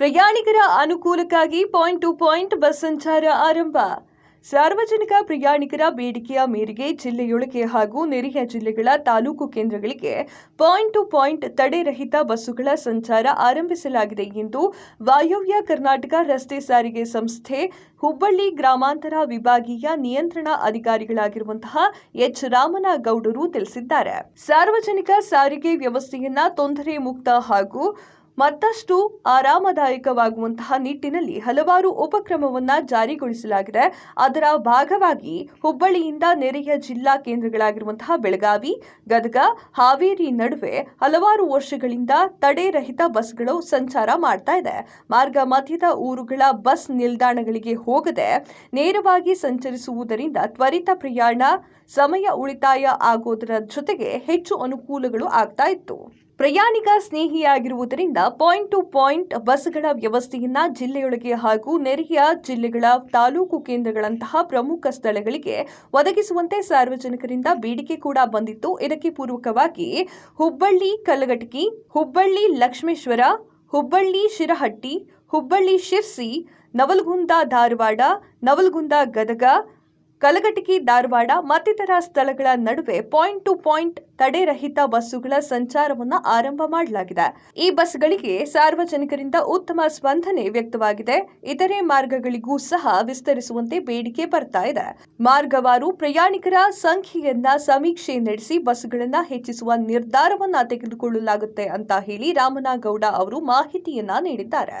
ಪ್ರಯಾಣಿಕರ ಅನುಕೂಲಕ್ಕಾಗಿ point to point bus ಸಂಚಾರ ಆರಂಭ. ಸಾರ್ವಜನಿಕ ಪ್ರಯಾಣಿಕರ ಬೇಡಿಕೆಯ ಮೇರೆಗೆ ಜಿಲ್ಲೆಯೊಳಗೆ ಹಾಗೂ ನೆರೆಯ ಜಿಲ್ಲೆಗಳ ತಾಲೂಕು ಕೇಂದ್ರಗಳಿಗೆ ಪಾಯಿಂಟ್ ಟು ಪಾಯಿಂಟ್ ತಡೆರಹಿತ ಬಸ್ಸುಗಳ ಸಂಚಾರ ಆರಂಭಿಸಲಾಗಿದೆ ಎಂದು ವಾಯುವ್ಯ ಕರ್ನಾಟಕ ರಸ್ತೆ ಸಾರಿಗೆ ಸಂಸ್ಥೆ ಹುಬ್ಬಳ್ಳಿ ಗ್ರಾಮಾಂತರ ವಿಭಾಗೀಯ ನಿಯಂತ್ರಣ ಅಧಿಕಾರಿಗಳಾಗಿರುವಂತಹ ಎಚ್ ರಾಮನಗೌಡರು ತಿಳಿಸಿದ್ದಾರೆ. ಸಾರ್ವಜನಿಕ ಸಾರಿಗೆ ವ್ಯವಸ್ಥೆಯನ್ನ ತೊಂದರೆ ಮುಕ್ತ ಹಾಗೂ ಮತ್ತಷ್ಟು ಆರಾಮದಾಯಕವಾಗುವಂತಹ ನಿಟ್ಟಿನಲ್ಲಿ ಹಲವಾರು ಉಪಕ್ರಮವನ್ನು ಜಾರಿಗೊಳಿಸಲಾಗಿದೆ. ಅದರ ಭಾಗವಾಗಿ ಹುಬ್ಬಳ್ಳಿಯಿಂದ ನೆರೆಯ ಜಿಲ್ಲಾ ಕೇಂದ್ರಗಳಾಗಿರುವಂತಹ ಬೆಳಗಾವಿ, ಗದಗ, ಹಾವೇರಿ ನಡುವೆ ಹಲವಾರು ವರ್ಷಗಳಿಂದ ತಡೆರಹಿತ ಬಸ್ಗಳು ಸಂಚಾರ ಮಾಡ್ತಾ ಇದೆ. ಮಾರ್ಗ ಮಧ್ಯದ ಊರುಗಳ ಬಸ್ ನಿಲ್ದಾಣಗಳಿಗೆ ಹೋಗದೆ ನೇರವಾಗಿ ಸಂಚರಿಸುವುದರಿಂದ ತ್ವರಿತ ಪ್ರಯಾಣ, ಸಮಯ ಉಳಿತಾಯ ಆಗೋದರ ಜೊತೆಗೆ ಹೆಚ್ಚು ಅನುಕೂಲಗಳು ಆಗ್ತಾ ಇತ್ತು. ಪ್ರಯಾಣಿಕ ಸ್ನೇಹಿಯಾಗಿರುವುದರಿಂದ ಪಾಯಿಂಟ್ ಟು ಪಾಯಿಂಟ್ ಬಸ್ಗಳ ವ್ಯವಸ್ಥೆಯನ್ನ ಜಿಲ್ಲೆಯೊಳಗೆ ಹಾಗೂ ನೆರೆಯ ಜಿಲ್ಲೆಗಳ ತಾಲೂಕು ಕೇಂದ್ರಗಳಂತಹ ಪ್ರಮುಖ ಸ್ಥಳಗಳಿಗೆ ಒದಗಿಸುವಂತೆ ಸಾರ್ವಜನಿಕರಿಂದ ಬೇಡಿಕೆ ಕೂಡ ಬಂದಿತ್ತು. ಇದಕ್ಕೆ ಪೂರ್ವಕವಾಗಿ ಹುಬ್ಬಳ್ಳಿ ಕಲ್ಲಗಟಕಿ ಹುಬ್ಬಳ್ಳಿ ಲಕ್ಷ್ಮೇಶ್ವರ, ಹುಬ್ಬಳ್ಳಿ ಶಿರಹಟ್ಟಿ, ಹುಬ್ಬಳ್ಳಿ ಶಿರ್ಸಿ, ನವಲಗುಂದ ಧಾರವಾಡ, ನವಲಗುಂದ ಗದಗ ಕಲಘಟಕಿ, ಧಾರವಾಡ ಮತ್ತಿತರ ಸ್ಥಳಗಳ ನಡುವೆ ಪಾಯಿಂಟ್ ಟು ಪಾಯಿಂಟ್ ತಡೆರಹಿತ ಬಸ್ಸುಗಳ ಸಂಚಾರವನ್ನು ಆರಂಭ ಮಾಡಲಾಗಿದೆ. ಈ ಬಸ್ಗಳಿಗೆ ಸಾರ್ವಜನಿಕರಿಂದ ಉತ್ತಮ ಸ್ಪಂದನೆ ವ್ಯಕ್ತವಾಗಿದೆ. ಇತರೆ ಮಾರ್ಗಗಳಿಗೂ ಸಹ ವಿಸ್ತರಿಸುವಂತೆ ಬೇಡಿಕೆ ಬರ್ತಾ ಇದೆ. ಮಾರ್ಗವಾರು ಪ್ರಯಾಣಿಕರ ಸಂಖ್ಯೆಯನ್ನ ಸಮೀಕ್ಷೆ ನಡೆಸಿ ಬಸ್ಗಳನ್ನ ಹೆಚ್ಚಿಸುವ ನಿರ್ಧಾರವನ್ನ ತೆಗೆದುಕೊಳ್ಳಲಾಗುತ್ತೆ ಅಂತ ಹೇಳಿ ರಾಮನಗೌಡ ಅವರು ಮಾಹಿತಿಯನ್ನ ನೀಡಿದ್ದಾರೆ.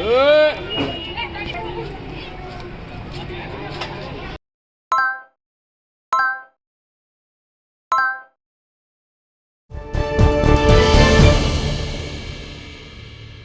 Good.